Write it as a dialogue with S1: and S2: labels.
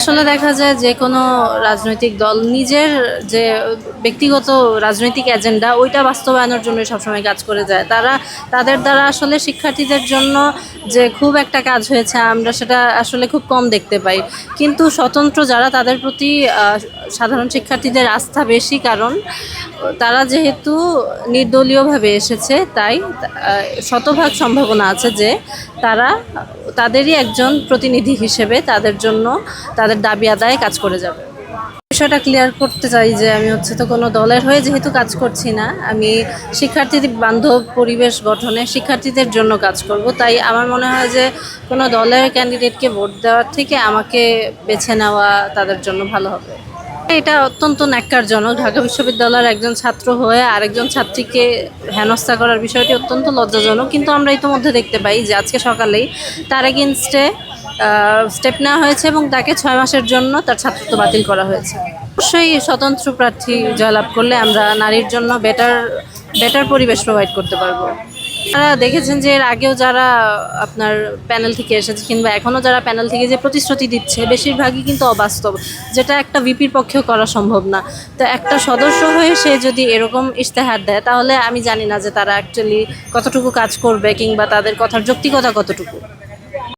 S1: আসলে দেখা যায় যে কোনো রাজনৈতিক দল নিজের যে ব্যক্তিগত রাজনৈতিক এজেন্ডা, ওইটা বাস্তবায়নের জন্য সবসময় কাজ করে যায়। তারা, তাদের দ্বারা আসলে শিক্ষার্থীদের জন্য যে খুব একটা কাজ হয়েছে, আমরা সেটা আসলে খুব কম দেখতে পাই। কিন্তু স্বতন্ত্র যারা, তাদের প্রতি সাধারণ শিক্ষার্থীদের আস্থা বেশি, কারণ তারা যেহেতু নির্দলীয়ভাবে এসেছে, তাই শতভাগ সম্ভাবনা আছে যে তারা তাদেরই একজন প্রতিনিধি হিসেবে তাদের জন্য তাদের দাবি আদায়ে কাজ করে যাবে। বিষয়টা ক্লিয়ার করতে চাই যে আমি হচ্ছে তো কোনো দলের হয়ে যেহেতু কাজ করছি না, আমি শিক্ষার্থীদের বান্ধব পরিবেশ গঠনে শিক্ষার্থীদের জন্য কাজ করব। তাই আমার মনে হয় যে কোনো দলের ক্যান্ডিডেটকে ভোট দেওয়ার থেকে আমাকে বেছে নেওয়া তাদের জন্য ভালো হবে। এটা অত্যন্ত ন্যাক্কারজনক। ঢাকা বিশ্ববিদ্যালয়ের একজন ছাত্র হয়ে আরেকজন ছাত্রীকে হেনস্থা করার বিষয়টি অত্যন্ত লজ্জাজনক। কিন্তু আমরা ইতিমধ্যে দেখতে পাই যে আজকে সকালেই তার এগেনস্টে স্টেপ নেওয়া হয়েছে এবং তাকে ছয় মাসের জন্য তার ছাত্রত্ব বাতিল করা হয়েছে। অবশ্যই স্বতন্ত্র প্রার্থী জয়লাভ করলে আমরা নারীর জন্য বেটার বেটার পরিবেশ প্রোভাইড করতে পারব। আপনারা দেখেছেন যে এর আগেও যারা আপনার প্যানেল থেকে এসেছে কিংবা এখনও যারা প্যানেল থেকে যে প্রতিশ্রুতি দিচ্ছে, বেশিরভাগই কিন্তু অবাস্তব, যেটা একটা ভিপির পক্ষেও করা সম্ভব না। তো একটা সদস্য হয়ে সে যদি এরকম ইশতেহার দেয়, তাহলে আমি জানি না যে তারা অ্যাকচুয়ালি কতটুকু কাজ করবে কিংবা তাদের কথার যৌক্তিকতা কতটুকু।